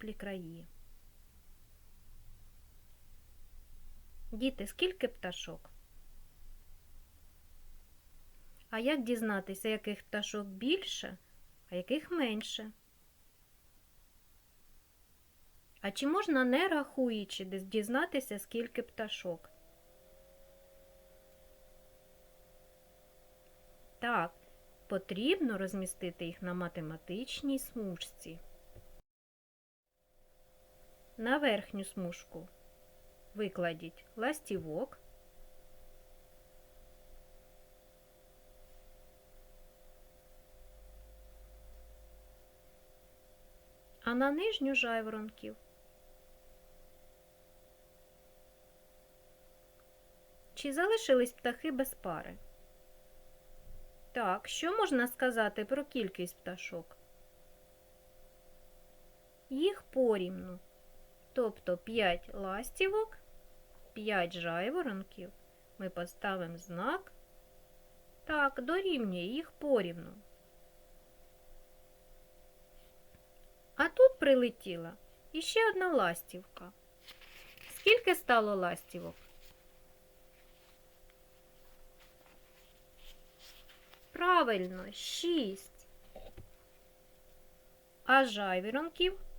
теплі краї. Діти, скільки пташок? А як дізнатися, яких пташок більше, а яких менше? А чи можна, не рахуючи, дізнатися, скільки пташок? Так, потрібно розмістити їх на математичній смужці. На верхню смужку викладіть ластівок, а на нижню жайворонків. Чи залишились птахи без пари? Так, що можна сказати про кількість пташок? Їх порівну. Тобто 5 ластівок, 5 жайворонків. Ми поставимо знак. Так, дорівнює їх порівну. А тут прилетіла іще одна ластівка. Скільки стало ластівок? Правильно, 6. А жайворонків?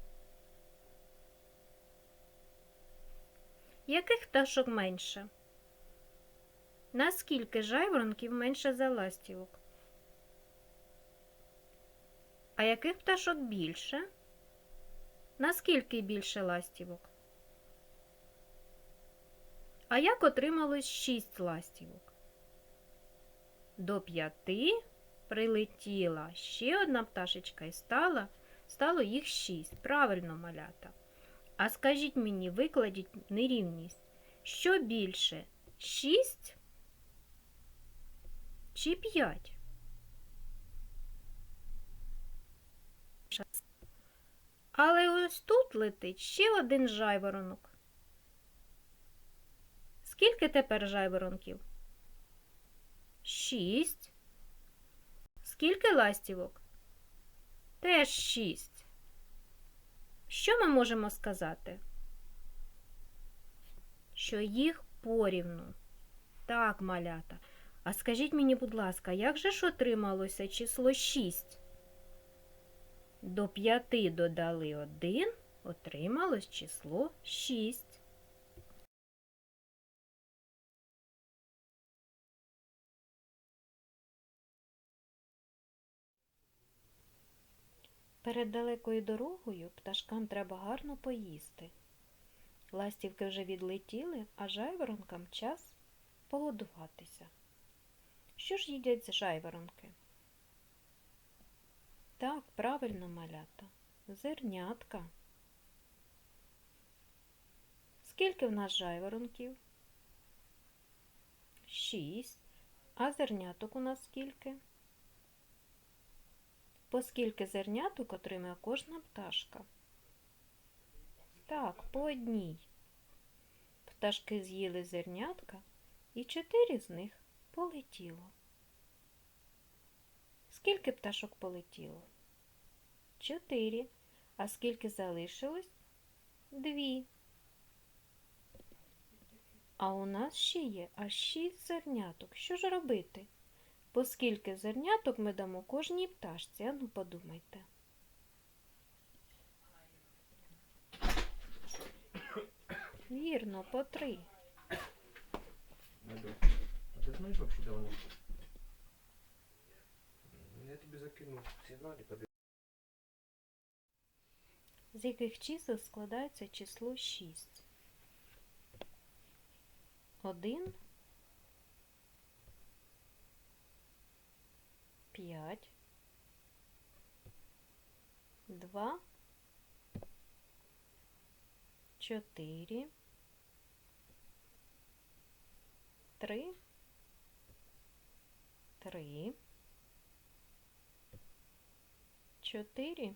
Яких пташок менше? Наскільки жайворонків менше за ластівок? А яких пташок більше? Наскільки більше ластівок? А як отрималось 6 ластівок? До п'яти прилетіла ще одна пташечка і стала, стало їх 6. Правильно малята. А скажіть мені, викладіть нерівність. Що більше? 6 чи 5? Але ось тут летить ще один жайворонок. Скільки тепер жайворонків? Шість. Скільки ластівок? Теж шість. Що ми можемо сказати? Що їх порівну. Так, малята. А скажіть мені, будь ласка, як же ж отрималося число 6? До 5 додали 1, отрималось число 6. Перед далекою дорогою пташкам треба гарно поїсти. Ластівки вже відлетіли, а жайворонкам час погодуватися. Що ж їдять жайворонки? Так, правильно малята. Зернятка. Скільки в нас жайворонків? Шість. А зерняток у нас скільки? По скільки зерняток отримує кожна пташка? Так, по одній. Пташки з'їли зернятка, і чотири з них полетіло. Скільки пташок полетіло? Чотири. А скільки залишилось? Дві. А у нас ще є аж шість зерняток. Що ж робити? По скільки зерняток ми дамо кожній пташці? Ану, подумайте. Вірно, по три. А ты знаешь вообще, да, оно? Ну, Я тебе закину сигнали, подожди. З яких чисел складається число 6? 1, 5, 2, 4, 3, 3, 4,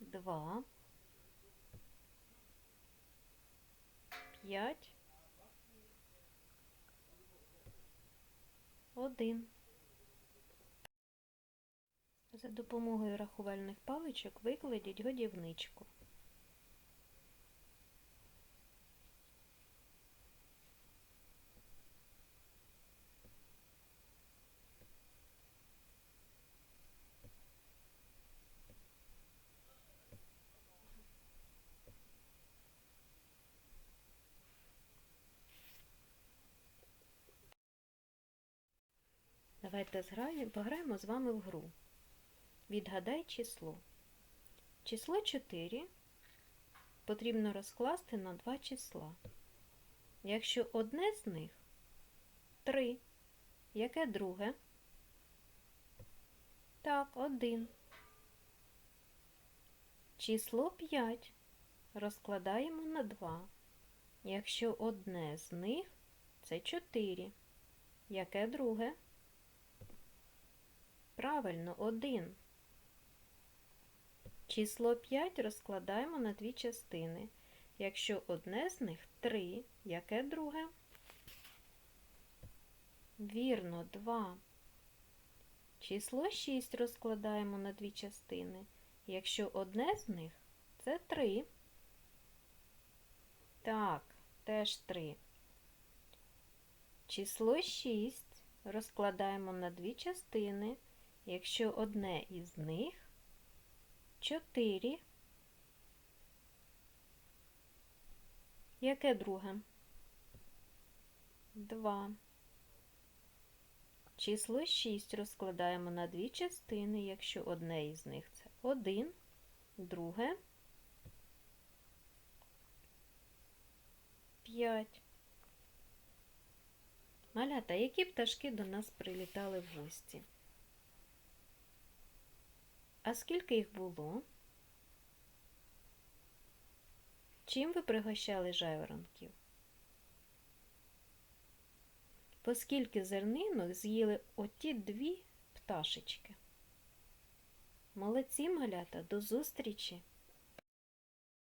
два, п'ять, один. За допомогою рахувальних паличок викладіть годівничку. Давайте зграємо, пограємо з вами в гру. Відгадай число. Число 4 потрібно розкласти на два числа. Якщо одне з них 3, яке друге? Так, 1. Число 5 розкладаємо на 2. Якщо одне з них це 4, яке друге? Правильно, 1. Число 5 розкладаємо на дві частини. Якщо одне з них 3, яке друге? Вірно, 2. Число 6 розкладаємо на дві частини. Якщо одне з них це 3. Так, теж 3. Число 6 розкладаємо на дві частини. Якщо одне із них 4. Яке друге? 2. Число 6 розкладаємо на дві частини, якщо одне із них це 1, друге 5. Малята, які пташки до нас прилітали в гості? А скільки їх було? Чим ви пригощали жайворонків? Поскільки зернинок з'їли оті дві пташечки? Молодці, малята, до зустрічі!